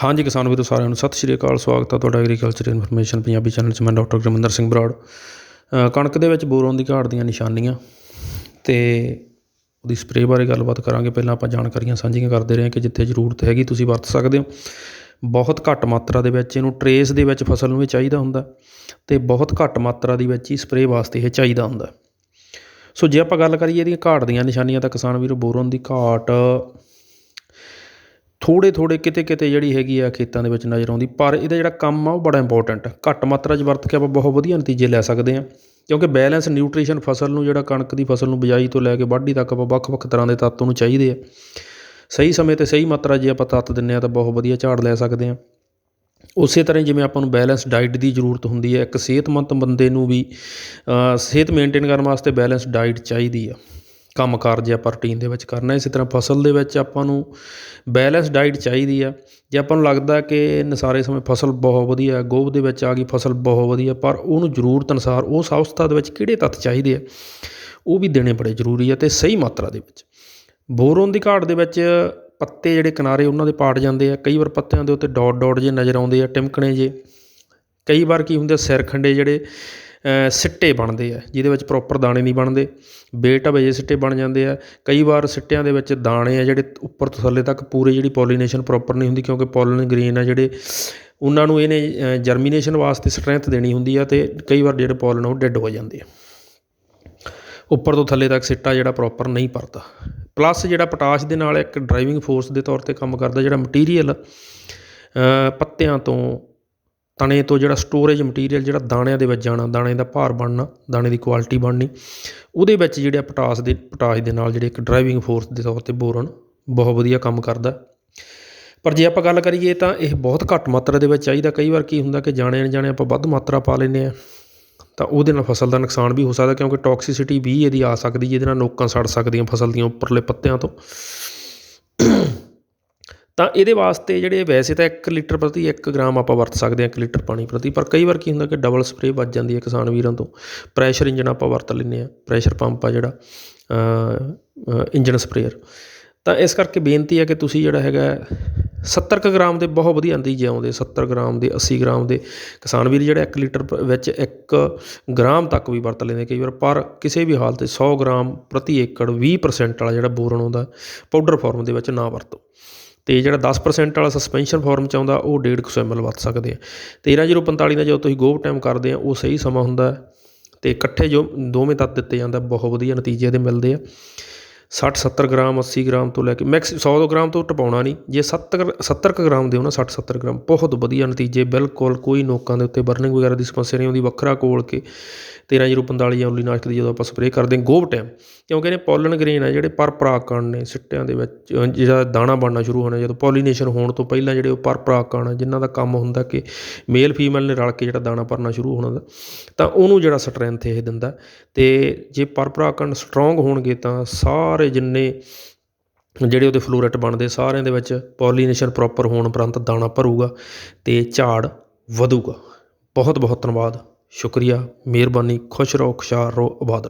ਹਾਂਜੀ ਕਿਸਾਨ ਵੀਰੋ, ਸਾਰਿਆਂ ਨੂੰ ਸਤਿ ਸ਼੍ਰੀ ਅਕਾਲ, ਸਵਾਗਤ ਹੈ ਤੁਹਾਡਾ ਐਗਰੀਕਲਚਰ ਇਨਫੋਰਮੇਸ਼ਨ ਪੰਜਾਬੀ ਚੈਨਲ 'ਚ। ਮੈਂ ਡਾਕਟਰ ਗੁਰਮਿੰਦਰ ਸਿੰਘ ਬਰਾੜ। ਕਣਕ ਦੇ ਵਿੱਚ ਬੋਰੋਨ ਦੀ ਘਾਟ ਦੀਆਂ ਨਿਸ਼ਾਨੀਆਂ ਤੇ ਉਹਦੀ ਸਪਰੇਅ ਬਾਰੇ ਗੱਲਬਾਤ ਕਰਾਂਗੇ। ਪਹਿਲਾਂ ਆਪਾਂ ਜਾਣਕਾਰੀਆਂ ਸਾਂਝੀਆਂ ਕਰਦੇ ਰਹੇ ਕਿ ਜਿੱਥੇ ਜ਼ਰੂਰਤ ਹੈਗੀ ਤੁਸੀਂ ਵਰਤ ਸਕਦੇ ਹੋ। ਬਹੁਤ ਘੱਟ ਮਾਤਰਾ ਦੇ ਵਿੱਚ ਇਹਨੂੰ ਟਰੇਸ ਦੇ ਵਿੱਚ ਫਸਲ ਨੂੰ ਇਹ ਚਾਹੀਦਾ ਹੁੰਦਾ ਤੇ ਬਹੁਤ ਘੱਟ ਮਾਤਰਾ ਦੀ ਵਿੱਚ ਹੀ ਸਪਰੇਅ ਵਾਸਤੇ ਇਹ ਚਾਹੀਦਾ ਹੁੰਦਾ। ਸੋ ਜੇ ਆਪਾਂ ਗੱਲ ਕਰੀਏ ਇਹਦੀਆਂ ਘਾਟ ਦੀਆਂ ਨਿਸ਼ਾਨੀਆਂ ਤਾਂ ਕਿਸਾਨ ਵੀਰੋ ਬੋਰੋਨ ਦੀ ਘਾਟ ਥੋੜ੍ਹੇ ਥੋੜ੍ਹੇ ਕਿਤੇ ਕਿਤੇ ਜਿਹੜੀ ਹੈਗੀ ਆ ਖੇਤਾਂ ਦੇ ਵਿੱਚ ਨਜ਼ਰ ਆਉਂਦੀ, ਪਰ ਇਹਦਾ ਜਿਹੜਾ ਕੰਮ ਆ ਉਹ ਬੜਾ ਇੰਪੋਰਟੈਂਟ ਘੱਟ ਮਾਤਰਾ 'ਚ ਵਰਤ ਕੇ ਆਪਾਂ ਬਹੁਤ ਵਧੀਆ ਨਤੀਜੇ ਲੈ ਸਕਦੇ ਹਾਂ ਕਿਉਂਕਿ ਬੈਲੈਂਸ ਨਿਊਟ੍ਰੀਸ਼ਨ ਫਸਲ ਨੂੰ, ਜਿਹੜਾ ਕਣਕ ਦੀ ਫਸਲ ਨੂੰ ਬਿਜਾਈ ਤੋਂ ਲੈ ਕੇ ਵਾਢੀ ਤੱਕ ਆਪਾਂ ਵੱਖ-ਵੱਖ ਤਰ੍ਹਾਂ ਦੇ ਤੱਤ ਉਹਨੂੰ ਚਾਹੀਦੇ ਆ। ਸਹੀ ਸਮੇਂ ਤੇ ਸਹੀ ਮਾਤਰਾ ਜੇ ਆਪਾਂ ਤੱਤ ਦਿੰਨੇ ਆ ਤਾਂ ਬਹੁਤ ਵਧੀਆ ਝਾੜ ਲੈ ਸਕਦੇ ਹਾਂ ਉਸੇ ਤਰ੍ਹਾਂ ਹੀ ਜਿਵੇਂ ਆਪਾਂ ਨੂੰ ਬੈਲੈਂਸ ਡਾਈਟ ਦੀ ਜ਼ਰੂਰਤ ਹੁੰਦੀ ਹੈ ਇੱਕ ਸਿਹਤਮੰਦ ਬੰਦੇ ਨੂੰ ਵੀ ਸਿਹਤ ਮੇਨਟੇਨ ਕਰਨ ਵਾਸਤੇ ਬੈਲੈਂਸ ਡਾਈਟ ਚਾਹੀਦੀ ਆ। ਕੰਮ ਕਾਰ ਜੇ ਆਪਾਂ ਰੂਟੀਨ ਦੇ ਵਿੱਚ ਕਰਨਾ ਇਸੇ ਤਰ੍ਹਾਂ ਫਸਲ ਦੇ ਵਿੱਚ ਆਪਾਂ ਨੂੰ ਬੈਲੈਂਸ ਡਾਈਟ ਚਾਹੀਦੀ ਆ। ਜੇ ਆਪਾਂ ਨੂੰ ਲੱਗਦਾ ਕਿ ਨਸਾਰੇ ਸਮੇਂ ਫਸਲ ਬਹੁਤ ਵਧੀਆ ਗੋਭ ਦੇ ਵਿੱਚ ਆ ਗਈ ਫਸਲ ਬਹੁਤ ਵਧੀਆ ਪਰ ਉਹਨੂੰ ਜ਼ਰੂਰਤ ਅਨੁਸਾਰ ਉਸ ਅਵਸਥਾ ਦੇ ਵਿੱਚ ਕਿਹੜੇ ਤੱਤ ਚਾਹੀਦੇ ਆ ਉਹ ਵੀ ਦੇਣੇ ਬੜੇ ਜ਼ਰੂਰੀ ਆ ਤੇ ਸਹੀ ਮਾਤਰਾ ਦੇ ਵਿੱਚ। ਬੋਰੋਨ ਦੀ ਘਾਟ ਦੇ ਵਿੱਚ ਪੱਤੇ ਜਿਹੜੇ ਕਿਨਾਰੇ ਉਹਨਾਂ ਦੇ ਪਾਟ ਜਾਂਦੇ ਆ। ਕਈ ਵਾਰ ਪੱਤਿਆਂ ਦੇ ਉੱਤੇ ਡਾਟ ਡਾਟ ਜੇ ਨਜ਼ਰ ਆਉਂਦੇ ਆ ਟਿਮਕਣੇ ਜੇ ਕਈ ਵਾਰ ਕੀ ਹੁੰਦੇ ਆ, ਸਿਰ ਖੰਡੇ ਜਿਹੜੇ ਸਿੱਟੇ ਬਣਦੇ ਆ, ਜਿਹਦੇ ਵਿੱਚ ਪ੍ਰੋਪਰ ਦਾਣੇ ਨਹੀਂ ਬਣਦੇ। ਬੇਟਵੇ ਜਿਹੇ ਸਿੱਟੇ ਬਣ ਜਾਂਦੇ ਆ। ਕਈ ਵਾਰ ਸਿੱਟਿਆਂ ਦੇ ਵਿੱਚ ਦਾਣੇ ਆ ਜਿਹੜੇ ਉੱਪਰ ਤੋਂ ਥੱਲੇ ਤੱਕ ਪੂਰੀ ਜਿਹੜੀ ਪੋਲੀਨੇਸ਼ਨ ਪ੍ਰੋਪਰ ਨਹੀਂ ਹੁੰਦੀ, ਕਿਉਂਕਿ ਪੋਲਨ ਗ੍ਰੇਨ ਆ ਜਿਹੜੇ, ਉਹਨਾਂ ਨੂੰ ਇਹਨੇ ਜਰਮੀਨੇਸ਼ਨ ਵਾਸਤੇ ਸਟਰੈਂਥ ਦੇਣੀ ਹੁੰਦੀ ਆ ਤੇ ਕਈ ਵਾਰ ਜਿਹੜੇ ਪੋਲਨ ਉਹ ਡੈੱਡ ਹੋ ਜਾਂਦੇ ਆ। ਉੱਪਰ ਤੋਂ ਥੱਲੇ ਤੱਕ ਸਿੱਟਾ ਜਿਹੜਾ ਪ੍ਰੋਪਰ ਨਹੀਂ ਭਰਦਾ ਪਲੱਸ ਜਿਹੜਾ ਪੋਟਾਸ਼ ਦੇ ਨਾਲ ਇੱਕ ਡਰਾਈਵਿੰਗ ਫੋਰਸ ਦੇ ਤੌਰ ਤੇ ਕੰਮ ਕਰਦਾ, ਜਿਹੜਾ ਮਟੀਰੀਅਲ ਪੱਤਿਆਂ ਤੋਂ ਤਣੇ ਤੋਂ ਜਿਹੜਾ ਸਟੋਰੇਜ ਮਟੀਰੀਅਲ ਜਿਹੜਾ ਦਾਣਿਆਂ ਦੇ ਵਿੱਚ ਜਾਣਾ, ਦਾਣੇ ਦਾ ਭਾਰ ਬਣਨਾ, ਦਾਣੇ ਦੀ ਕੁਆਲਿਟੀ ਬਣਨੀ, ਉਹਦੇ ਵਿੱਚ ਜਿਹੜਾ ਪੋਟਾਸ਼ ਦੇ ਪੋਟਾਸ਼ ਦੇ ਨਾਲ ਜਿਹੜੇ ਇੱਕ ਡਰਾਈਵਿੰਗ ਫੋਰਸ ਦੇ ਤੌਰ ਤੇ ਬੋਰਨ ਬਹੁਤ ਵਧੀਆ ਕੰਮ ਕਰਦਾ। ਪਰ ਜੇ ਆਪਾਂ ਗੱਲ ਕਰੀਏ ਤਾਂ ਇਹ ਬਹੁਤ ਘੱਟ ਮਾਤਰਾ ਦੇ ਵਿੱਚ ਚਾਹੀਦਾ। ਕਈ ਵਾਰ ਕੀ ਹੁੰਦਾ ਕਿ ਜਾਣੇ ਅਣਜਾਣੇ ਆਪਾਂ ਵੱਧ ਮਾਤਰਾ ਪਾ ਲੈਂਦੇ ਆ ਤਾਂ ਉਹਦੇ ਨਾਲ ਫਸਲ ਦਾ ਨੁਕਸਾਨ ਵੀ ਹੋ ਸਕਦਾ ਕਿਉਂਕਿ ਟੌਕਸਿਸਿਟੀ ਵੀ ਇਹਦੀ ਆ ਸਕਦੀ ਜਿਹਦੇ ਨਾਲ ਨੋਕਾਂ ਸੜ ਸਕਦੀਆਂ ਫਸਲ ਦੀਆਂ ਉੱਪਰਲੇ ਪੱਤਿਆਂ ਤੋਂ। ਤਾਂ ਇਹਦੇ ਵਾਸਤੇ ਜਿਹੜੇ ਵੈਸੇ ਤਾਂ 1 ਲੀਟਰ ਪ੍ਰਤੀ 1 ਗ੍ਰਾਮ ਆਪਾਂ ਵਰਤ ਸਕਦੇ ਹਾਂ 1 ਲੀਟਰ ਪਾਣੀ ਪ੍ਰਤੀ, ਪਰ ਕਈ ਵਾਰ ਕੀ ਹੁੰਦਾ ਕਿ ਡਬਲ ਸਪਰੇਅ ਵੱਜ ਜਾਂਦੀ ਹੈ ਕਿਸਾਨ ਵੀਰਾਂ ਤੋਂ। ਪ੍ਰੈਸ਼ਰ ਇੰਜਨ ਆਪਾਂ ਵਰਤ ਲੈਂਦੇ ਹਾਂ ਪ੍ਰੈਸ਼ਰ ਪੰਪ ਆ ਜਿਹੜਾ ਇੰਜਨ ਸਪਰੇਅਰ ਤਾਂ ਇਸ ਕਰਕੇ ਬੇਨਤੀ ਹੈ ਕਿ ਤੁਸੀਂ ਜਿਹੜਾ ਹੈਗਾ 70 ਕੁ ਗ੍ਰਾਮ ਦੇ ਬਹੁਤ ਵਧੀਆ ਨਤੀਜੇ ਆਉਂਦੇ 70 ਗ੍ਰਾਮ ਦੇ 80 ਗ੍ਰਾਮ ਦੇ। ਕਿਸਾਨ ਵੀਰ ਜਿਹੜੇ 1 ਲੀਟਰ ਵਿੱਚ 1 ਗ੍ਰਾਮ ਤੱਕ ਵੀ ਵਰਤ ਲੈਂਦੇ ਕਈ ਵਾਰ, ਪਰ ਕਿਸੇ ਵੀ ਹਾਲਤ 'ਤੇ 100 ਗ੍ਰਾਮ ਪ੍ਰਤੀ ਏਕੜ 20% ਵਾਲਾ ਜਿਹੜਾ ਬੋਰਨ ਆਉਂਦਾ ਪਾਊਡਰ ਫਾਰਮ ਦੇ ਵਿੱਚ ਨਾ ਵਰਤੋ। ਅਤੇ ਜਿਹੜਾ 10% ਵਾਲਾ ਸਸਪੈਂਸ਼ਨ ਫੋਰਮ ਚ ਆਉਂਦਾ, ਉਹ ਡੇਢ ਕੁ ਸੌ ਐੱਮ ਐੱਲ ਵੱਧ ਸਕਦੇ ਆ। 13045 ਦਾ ਜਦੋਂ ਤੁਸੀਂ ਗੋਬ ਟਾਈਮ ਕਰਦੇ ਆ, ਉਹ ਸਹੀ ਸਮਾਂ ਹੁੰਦਾ ਅਤੇ ਇਕੱਠੇ ਜੋ ਦੋਵੇਂ ਤੱਤ ਦਿੱਤੇ ਜਾਂਦਾ ਬਹੁਤ ਵਧੀਆ ਨਤੀਜੇ ਇਹਦੇ ਮਿਲਦੇ ਆ। ਸੱਠ ਸੱਤਰ ਗ੍ਰਾਮ 80 ਗ੍ਰਾਮ ਤੋਂ ਲੈ ਕੇ ਮੈਕਸ 100 ਗ੍ਰਾਮ ਤੋਂ ਟਪਾਉਣਾ ਨਹੀਂ। ਜੇ 70 70 ਕੁ ਗ੍ਰਾਮ ਦਿਓ ਨਾ, ਸੱਠ ਸੱਤਰ ਗ੍ਰਾਮ, ਬਹੁਤ ਵਧੀਆ ਨਤੀਜੇ, ਬਿਲਕੁਲ ਕੋਈ ਨੋਕਾਂ ਦੇ ਉੱਤੇ ਬਰਨਿੰਗ ਵਗੈਰਾ ਦੀ ਸਮੱਸਿਆ ਨਹੀਂ ਆਉਂਦੀ, ਵੱਖਰਾ ਕੋਲ ਕੇ 13045 ਜਾਂ ਉਲੀ ਨਾਸ਼ਕ ਦੀ ਜਦੋਂ ਆਪਾਂ ਸਪਰੇਅ ਕਰਦੇ ਹਾਂ ਗੋਬ ਟਾਈਮ ਕਿਉਂਕਿ ਇਹਨੇ ਪੋਲਨ ਗ੍ਰੇਨ ਆ ਜਿਹੜੇ ਪਰ ਪਰਾਗਕਣ ਨੇ ਸਿੱਟਿਆਂ ਦੇ ਵਿੱਚ ਜਿਹੜਾ ਦਾਣਾ ਬਣਨਾ ਸ਼ੁਰੂ ਹੋਣਾ, ਜਦੋਂ ਪੋਲੀਨੇਸ਼ਨ ਹੋਣ ਤੋਂ ਪਹਿਲਾਂ ਜਿਹੜੇ ਉਹ ਪਰ ਪਰਾਗਕਣ ਆ, ਜਿਨ੍ਹਾਂ ਦਾ ਕੰਮ ਹੁੰਦਾ ਕਿ ਮੇਲ ਫੀਮੇਲ ਨੇ ਰਲ ਕੇ ਜਿਹੜਾ ਦਾਣਾ ਭਰਨਾ ਸ਼ੁਰੂ ਹੋਣਾ ਦਾ, ਤਾਂ ਉਹਨੂੰ ਜਿਹੜਾ ਸਟਰੈਂਥ ਇਹ ਦਿੰਦਾ। ਤੇ ਜੇ ਪਰ ਪਰਾਗਕਣ ਸਟਰੋਂਗ ਹੋਣਗੇ ਤਾਂ ਸਾਰ ਸਾਰੇ ਜਿੰਨੇ ਜਿਹੜੇ ਉਹਦੇ ਫਲੋਰੇਟ ਬਣਦੇ, ਸਾਰਿਆਂ ਦੇ ਵਿੱਚ ਪੋਲੀਨੇਸ਼ਨ ਪ੍ਰੋਪਰ ਹੋਣ ਉਪਰੰਤ ਦਾਣਾ ਭਰੂਗਾ ਅਤੇ ਝਾੜ ਵਧੂਗਾ। ਬਹੁਤ ਬਹੁਤ ਧੰਨਵਾਦ। ਸ਼ੁਕਰੀਆ। ਮਿਹਰਬਾਨੀ। ਖੁਸ਼ ਰਹੋ, ਖੁਸ਼ਹਾਲ ਰਹੋ। ਆਬਾਦ